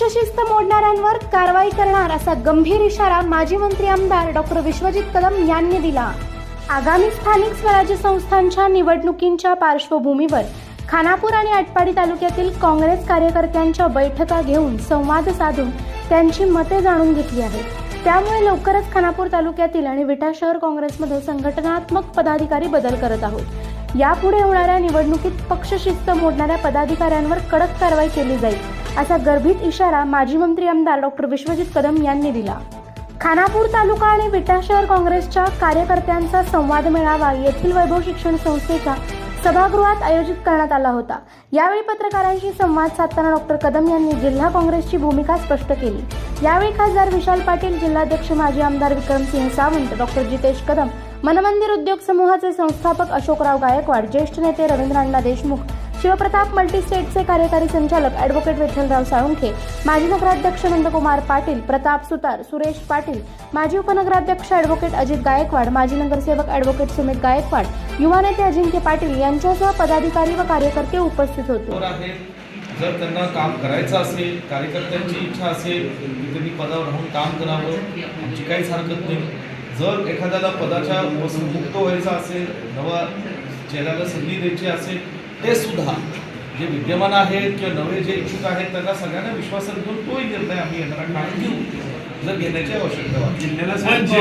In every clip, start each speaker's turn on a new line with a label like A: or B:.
A: पक्षशिस्त मोडणाऱ्यांवर कारवाई करणार असा गंभीर इशारा माजी मंत्री आमदार डॉक्टर विश्वजित कदम यांनी दिला. आगामी स्थानिक स्वराज्य संस्थांच्या निवडणुकींच्या पार्श्वभूमीवर खानापूर आणि आटपाडी तालुक्यातील काँग्रेस कार्यकर्त्यांच्या बैठका घेऊन संवाद साधून त्यांची मते जाणून घेतली आहेत. त्यामुळे लवकरच खानापूर तालुक्यातील आणि विटा शहर काँग्रेसमध्ये संघटनात्मक पदाधिकारी बदल करत आहोत. यापुढे होणाऱ्या निवडणुकीत पक्षशिस्त मोडणाऱ्या पदाधिकाऱ्यांवर कडक कारवाई केली जाईल. असा गर्भित इशारा माजी मंत्री आमदार डॉक्टर विश्वजित कदम यांनी दिला. खानापूर तालुका आणि विटा शहर काँग्रेसच्या कार्यकर्त्यांचा संवाद मेळावा येथील वैभव शिक्षण संस्थेच्या सभागृहात आयोजित करण्यात आला होता. यावेळी पत्रकारांशी संवाद साधताना डॉक्टर कदम यांनी जिल्हा काँग्रेसची भूमिका स्पष्ट केली. यावेळी खासदार विशाल पाटील जिल्हाध्यक्ष माजी आमदार विक्रमसिंह सावंत डॉक्टर जितेश कदम मनमंदिर उद्योग समूहाचे संस्थापक अशोकराव गायकवाड ज्येष्ठ नेते रवींद्र अण्णा देशमुख शिवप्रताप मल्टीस्टेटचे कार्यकारी संचालक ॲडव्होकेट विठ्ठलराव साळुंखे माजी नगराध्यक्ष नंदकुमार पाटील प्रताप सुतार सुरेश पाटील माजी उपनगराध्यक्ष ॲडव्होकेट अजित गायकवाड माजी नगरसेवक ॲडव्होकेट सुमित गायकवाड युवा नेते अजिंक्य पाटील यांच्यासह पदाधिकारी व कार्यकर्ते उपस्थित होते.
B: जर त्यांना काम करायचं असेल कार्यकर्त्यांची इच्छा असेल की त्यांनी पदावर राहून काम करावं आमची काहीच हरकत नाही. जर एखाद्याला पदाच्या मुक्त व्हायचं असेल नवा चेहऱ्याला संधी द्यायची असेल ते सुद्धा जे विद्यमान आहेत किंवा नवे जे इच्छुक आहेत त्यांना सगळ्यांना विश्वासात घेऊन तोही निर्णय आम्ही येणारा काळ घेऊ जर घेण्याची आवश्यकता
C: जिल्ह्याला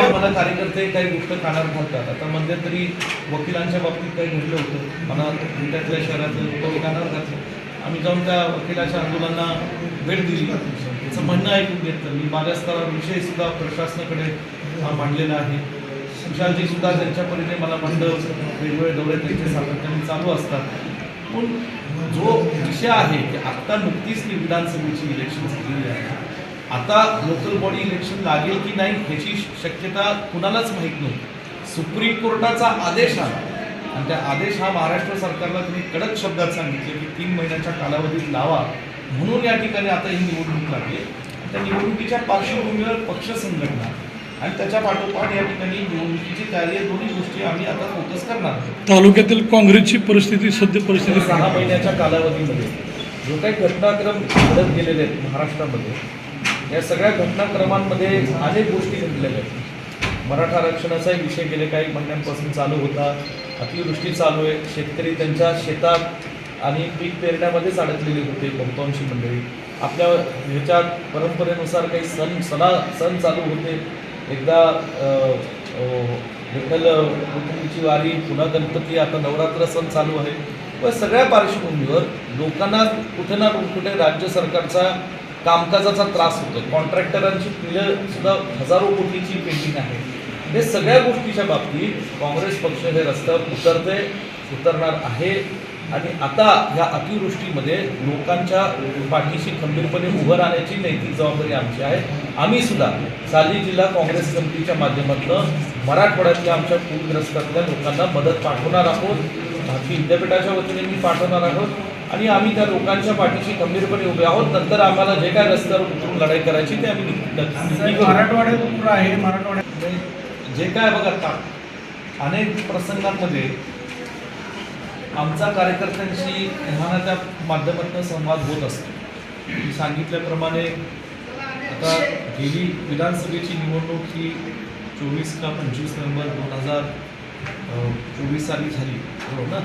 B: आम्हाला कार्यकर्ते काही गोष्ट कानावर घालतात आता मध्यंतरी वकिलांच्या बाबतीत काही घडलं होतं. मला विट्यातल्या शहरातलं तो कानावर घातलं आम्ही जाऊन त्या वकिलाच्या आंदोलनांना भेट दिली. त्याचं म्हणणं ऐकून घेतलं. मी माझ्या स्तरावर विषय सुद्धा प्रशासनाकडे हा मांडलेला आहे. विशालजी सुद्धा त्यांच्या परीने मला मंडळ वेगवेगळे दौरे त्यांचे सातत्याने चालू असतात. पण जो विषय आहे की आत्ता नुकतीच ती विधानसभेची इलेक्शन झालेली आहे. आता लोकल बॉडी इलेक्शन लागेल की नाही ह्याची शक्यता कुणालाच माहीत नव्हती. सुप्रीम कोर्टाचा आदेश आला. आणि त्या आदेश हा महाराष्ट्र सरकारला तुम्ही कडक शब्दात सांगितले की तीन महिन्याच्या कालावधीत लावा. म्हणून या ठिकाणी आता ही निवडणूक लागली. त्या निवडणुकीच्या पार्श्वभूमीवर पक्ष संघटना आणि त्याच्या पाठोपाठ या ठिकाणी निवडणुकीची तयारी या दोन्ही गोष्टी आम्ही आता फोकस करणार
C: तालुक्यातील काँग्रेसची परिस्थिती सध्या परिस्थिती
B: सहा महिन्याच्या कालावधीमध्ये जो काही घटनाक्रम घडत गेलेले आहेत महाराष्ट्रामध्ये या सगळ्या घटनाक्रमांमध्ये अनेक गोष्टी घडलेल्या आहेत. मराठा आरक्षणाचाही विषय गेले काही महिन्यांपासून चालू होता. अतिवृष्टी चालू आहे. शेतकरी त्यांच्या शेतात आणि पीक पेरण्यामध्येच अडकलेले होते बहुतांशी मंडळी. आपल्या ह्याच्यात परंपरेनुसार काही सण सणा सण चालू होते. एकदा विठ्ठल विठ्ठलची वारी पुन्हा गणपती आता नवरात्र सण चालू आहे. व सगळ्या पार्श्वभूमीवर लोकांना कुठे ना कुठे राज्य सरकारचा कामकाजाचा त्रास होतो कॉन्ट्रॅक्टरांची बिलं सुद्धा हजारो कोटीची पेंटिंग आहे. हे सगळ्या गोष्टीच्या बाबतीत काँग्रेस पक्ष हे रस्त्यावर उतरते उतरणार आहे. आणि आता ह्या अतिवृष्टीमध्ये लोकांच्या पाठीशी खंबीरपणे उभं राहण्याची नैतिक जबाबदारी आमची आहे. आम्ही सुद्धा सांगली जिल्हा काँग्रेस समितीच्या माध्यमातून मराठवाड्यातल्या आमच्या पूरग्रस्तातल्या लोकांना मदत पाठवणार आहोत. भारतीय विद्यापीठाच्या वतीने मी पाठवणार आहोत. आणि आम्ही त्या लोकांच्या पाठीशी खंबीरपणे उभे आहोत. नंतर आम्हाला जे काय रस्त्यावर उतरून लढाई करायची ते आम्ही.
D: मराठवाड्यात आहे मराठवाड्यात
B: जे काय बघा अनेक प्रसंगांमध्ये आमचा कार्यकर्त्यांशी ह्या त्या माध्यमातून संवाद होत असतो. मी सांगितल्याप्रमाणे आता गेली विधानसभेची निवडणूक ही चोवीस का पंचवीस नोव्हेंबर दोन हजार चोवीस साली झाली बरोबर ना?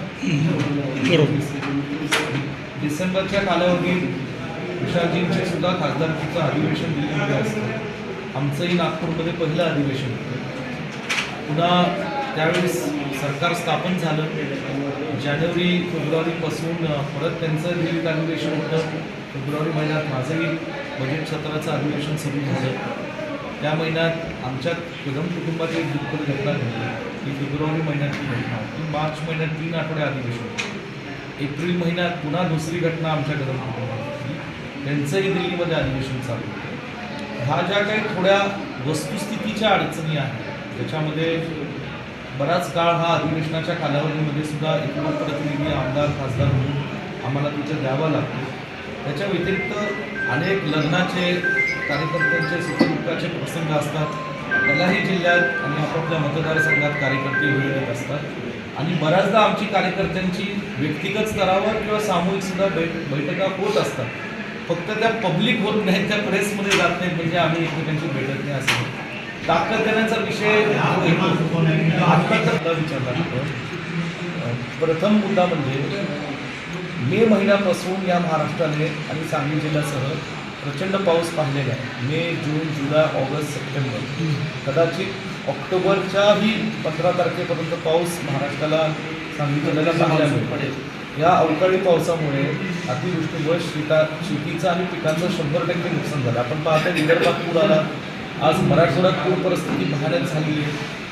B: डिसेंबरच्या कालावधीत विशालजींचे सुद्धा खासदारकीचं अधिवेशन दिल्लीमध्ये असतं. आमचंही नागपूरमध्ये पहिलं अधिवेशन होतं. पुन्हा त्यावेळेस सरकार स्थापन झालं. जानेवारी फेब्रुवारीपासून परत त्यांचं दिल्लीत अधिवेशन होतं. फेब्रुवारी महिन्यात माझंही बजेट सत्राचं अधिवेशन सुरू झालं. त्या महिन्यात आमच्या कदम कुटुंबात एक दुःखद घटना घडली. ती फेब्रुवारी महिन्यातली घटना. होती मार्च महिन्यात तीन आठवडे अधिवेशन एप्रिल महिन्यात पुन्हा दुसरी घटना आमच्या कदम कुटुंबातली त्यांचंही दिल्लीमध्ये अधिवेशन चालू होतं. ह्या ज्या काही थोड्या वस्तुस्थितीच्या अडचणी आहेत त्याच्यामध्ये बराच काळ हा अधिवेशनाच्या कालावधीमध्ये सुद्धा एकूण प्रतिनिधी आमदार खासदार म्हणून आम्हाला तिथं द्यावा लागतो. त्याच्या व्यतिरिक्त अनेक लग्नाचे कार्यकर्त्यांचे सुखदुःखाचे प्रसंग असतात. त्यालाही जिल्ह्यात आणि आपापल्या मतदारसंघात कार्यकर्ते वेळ देत असतात. आणि बऱ्याचदा आमची कार्यकर्त्यांची व्यक्तिगत स्तरावर किंवा सामूहिक सुद्धा बैठ बैठका होत असतात. फक्त त्या पब्लिक होत नाहीत त्या प्रेसमध्ये जात नाहीत म्हणजे आम्ही एकमेकांची भेटत नाही असं ताकद देण्याचा विषय विचारला प्रथम मुद्दा म्हणजे मे महिन्यापासून या महाराष्ट्राने आणि सांगली जिल्ह्यासह प्रचंड पाऊस पाहिलेला आहे. मे जून जुलै ऑगस्ट सप्टेंबर. कदाचित ऑक्टोबरच्याही पंधरा तारखेपर्यंत पाऊस महाराष्ट्राला सांगली जिल्ह्याला पाहायला पडेल या अवकाळी पावसामुळे अतिवृष्टीमुळे शेता शेतीचं आणि पिकांचं शंभर टक्के नुकसान झालं. आपण पाहतो विदर्भात पूर आला आज मराठवाड्यात पूर परिस्थिती भयानक झाली आहे.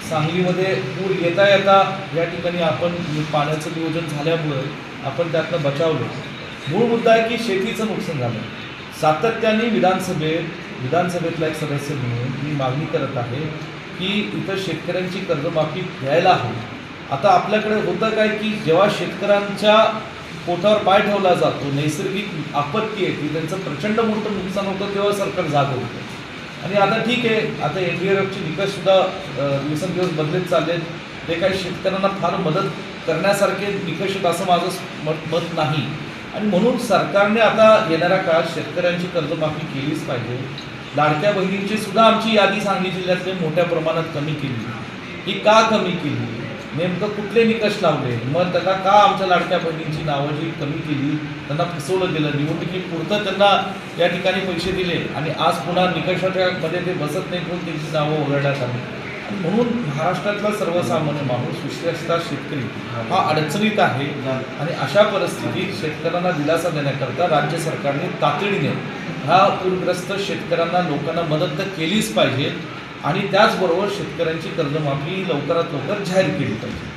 B: सांगलीमध्ये पूर येता येता या ठिकाणी आपण पाण्याचं नियोजन झाल्यामुळे आपण त्यातनं बचावलो. मूळ मुद्दा आहे की शेतीचं नुकसान झालं. सातत्याने विधानसभेत विधानसभेतला एक सदस्य म्हणून मी मागणी करत आहे की इथं शेतकऱ्यांची कर्जमाफी द्यायला हवी. आता आपल्याकडे होतं काय की जेव्हा शेतकऱ्यांच्या पोटावर पाय ठेवला जातो नैसर्गिक आपत्ती येते त्यांचं प्रचंड मोठं नुकसान होतं तेव्हा सरकार जाग होतं. आणि आता ठीक आहे आता एन डी आर एफचे निकषसुद्धा दिवसेंदिवस बदलत आहेत ते काही शेतकऱ्यांना फार मदत करण्यासारखे निकष आहेत असं माझं मत मत नाही. आणि म्हणून सरकारने आता येणाऱ्या काळात शेतकऱ्यांची कर्जमाफी केलीच पाहिजे. लाडक्या बहिणींची सुद्धा आमची यादी सांगली जिल्ह्यातले मोठ्या प्रमाणात कमी केली. ही का कमी केली? नेमकं कुठले निकष लावले? मग त्याला का आमच्या लाडक्या बहिणींची नावं जी कमी केली त्यांना फसवलं गेलं निवडणुकीपुरतं त्यांना या ठिकाणी पैसे दिले आणि आज पुन्हा निकषाच्या मध्ये ते बसत नाही म्हणून त्यांची नावं वगळण्यात आली. आणि म्हणून महाराष्ट्रातला सर्वसामान्य माणूस विशेषतः शेतकरी हा अडचणीत आहे आणि अशा परिस्थितीत शेतकऱ्यांना दिलासा देण्याकरता राज्य सरकारने तातडीने ह्या पूरग्रस्त शेतकऱ्यांना लोकांना मदत तर केलीच पाहिजे. आणि त्याचबरोबर शेतकऱ्यांची कर्जमाफी लवकरात लवकर जाहीर केली पाहिजे.